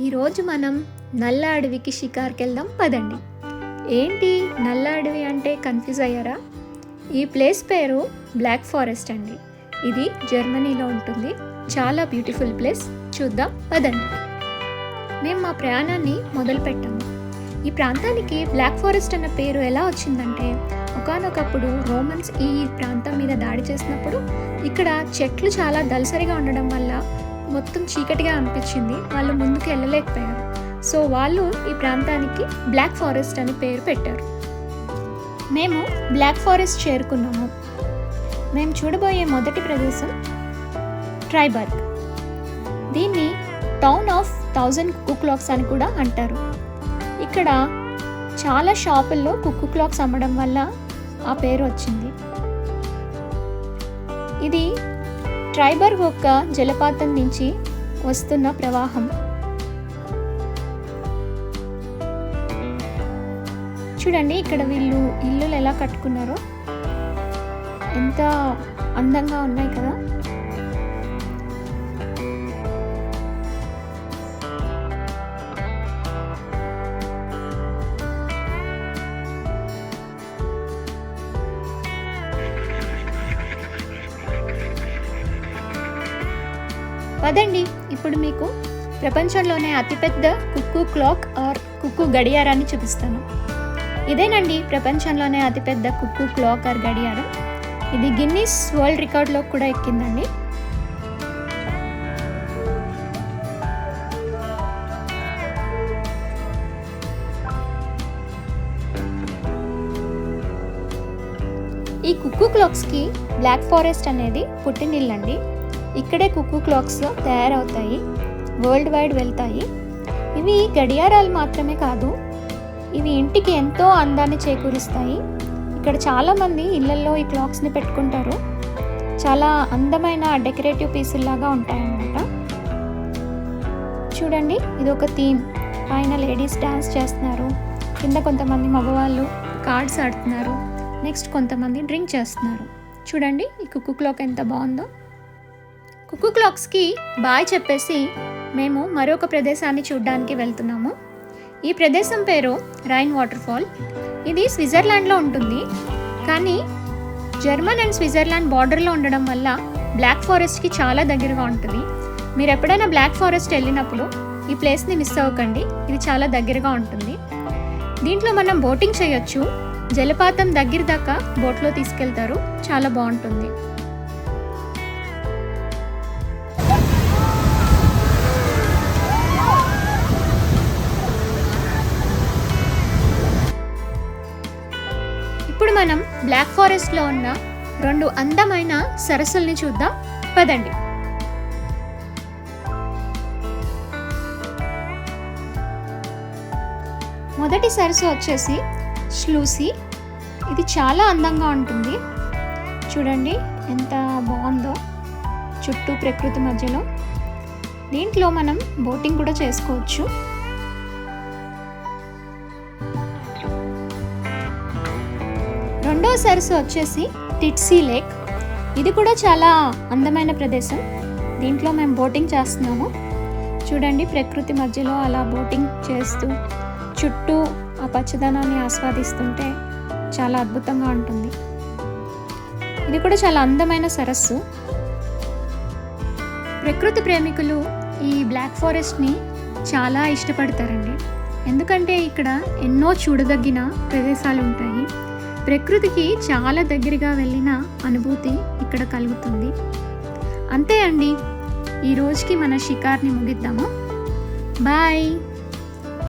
ఈరోజు మనం నల్ల అడవికి షికార్కి వెళ్దాం పదండి. ఏంటి నల్ల అడవి అంటే కన్ఫ్యూజ్ అయ్యారా? ఈ ప్లేస్ పేరు బ్లాక్ ఫారెస్ట్ అండి. ఇది జర్మనీలో ఉంటుంది. చాలా బ్యూటిఫుల్ ప్లేస్. చూద్దాం పదండి. మేము మా ప్రయాణాన్ని మొదలుపెట్టాము ఈ ప్రాంతానికి బ్లాక్ ఫారెస్ట్ అన్న పేరు ఎలా వచ్చిందంటే ఒకానొకప్పుడు రోమన్స్ ఈ ప్రాంతం మీద దాడి చేసినప్పుడు ఇక్కడ చెట్లు చాలా దలసరిగా ఉండడం వల్ల మొత్తం చీకటిగా అనిపించింది. వాళ్ళు ముందుకు వెళ్ళలేకపోయారు. సో వాళ్ళు ఈ ప్రాంతానికి బ్లాక్ ఫారెస్ట్ అని పేరు పెట్టారు. మేము బ్లాక్ ఫారెస్ట్ చేరుకున్నాము. మేము చూడబోయే మొదటి ప్రదేశం ట్రైబర్గ్. దీన్ని town of thousand cuckoo clocks అని కూడా అంటారు. ఇక్కడ చాలా షాపుల్లో కుక్కు క్లాక్స్ అమ్మడం వల్ల ఆ పేరు వచ్చింది. ఇది ట్రైబర్ ఒక్క జలపాతం నుంచి వస్తున్న ప్రవాహం. చూడండి ఇక్కడ వీళ్ళు ఇల్లులు ఎలా కట్టుకున్నారో. ఎంత అందంగా ఉన్నాయి కదా. పదండి. ఇప్పుడు మీకు ప్రపంచంలోనే అతిపెద్ద కుక్కు క్లాక్ ఆర్ కుక్కు గడియారాన్ని చూపిస్తాను. ఇదేనండి ప్రపంచంలోనే అతిపెద్ద కుక్కు క్లాక్ ఆర్ గడియారం. ఇది గిన్నీస్ వరల్డ్ రికార్డ్లో కూడా ఎక్కిందండి. ఈ కుక్కు క్లాక్స్కి బ్లాక్ ఫారెస్ట్ అనేది పుట్టినిల్లండి. ఇక్కడే కుక్కు క్లాక్స్ తయారవుతాయి వరల్డ్ వైడ్ వెళ్తాయి. ఇవి గడియారాలు మాత్రమే కాదు ఇవి ఇంటికి ఎంతో అందాన్ని చేకూరుస్తాయి. ఇక్కడ చాలామంది ఇళ్ళల్లో ఈ క్లాక్స్ని పెట్టుకుంటారు. చాలా అందమైన డెకరేటివ్ పీసుల్లాగా ఉంటాయన్నమాట. చూడండి ఇది ఒక థీమ్. పైన లేడీస్ డ్యాన్స్ చేస్తున్నారు. కింద కొంతమంది మగవాళ్ళు కార్డ్స్ ఆడుతున్నారు. నెక్స్ట్ కొంతమంది డ్రింక్ చేస్తున్నారు. చూడండి ఈ కుక్కు క్లాక్ ఎంత బాగుందో. కుక్కు క్లాక్స్కి బాయ్ చెప్పేసి మేము మరొక ప్రదేశాన్ని చూడడానికి వెళ్తున్నాము. ఈ ప్రదేశం పేరు రైన్ వాటర్ ఫాల్ ఇది స్విట్జర్లాండ్లో ఉంటుంది. కానీ జర్మన్ అండ్ స్విట్జర్లాండ్ బార్డర్లో ఉండడం వల్ల బ్లాక్ ఫారెస్ట్కి చాలా దగ్గరగా ఉంటుంది. మీరు ఎప్పుడైనా బ్లాక్ ఫారెస్ట్ వెళ్ళినప్పుడు ఈ ప్లేస్ని మిస్ అవ్వకండి. ఇది చాలా దగ్గరగా ఉంటుంది. దీంట్లో మనం బోటింగ్ చేయొచ్చు. జలపాతం దగ్గర దాకా బోట్లో తీసుకెళ్తారు. చాలా బాగుంటుంది. మనం బ్లాక్ ఫారెస్ట్లో ఉన్న రెండు అందమైన సరస్సుల్ని చూద్దాం. పదండి. మొదటి సరస్సు వచ్చేసి స్లూసీ ఇది చాలా అందంగా ఉంటుంది. చూడండి ఎంత బాగుందో చుట్టూ ప్రకృతి మధ్యలో. దీంట్లో మనం బోటింగ్ కూడా చేసుకోవచ్చు. రెండో సరస్సు వచ్చేసి టిట్సీ లేక్. ఇది కూడా చాలా అందమైన ప్రదేశం. దీంట్లో మేము బోటింగ్ చేస్తున్నాము. చూడండి ప్రకృతి మధ్యలో అలా బోటింగ్ చేస్తూ చుట్టూ ఆ పచ్చదనాన్ని ఆస్వాదిస్తుంటే చాలా అద్భుతంగా ఉంటుంది. ఇది కూడా చాలా అందమైన సరస్సు. ప్రకృతి ప్రేమికులు ఈ బ్లాక్ ఫారెస్ట్ని చాలా ఇష్టపడతారండి. ఎందుకంటే ఇక్కడ ఎన్నో చూడదగిన ప్రదేశాలు ఉంటాయి ప్రకృతికి చాలా దగ్గరగా వెళ్ళిన అనుభూతి ఇక్కడ కలుగుతుంది. అంతే అండి. ఈ రోజుకి మన షికార్ని ముగిద్దాము. బాయ్.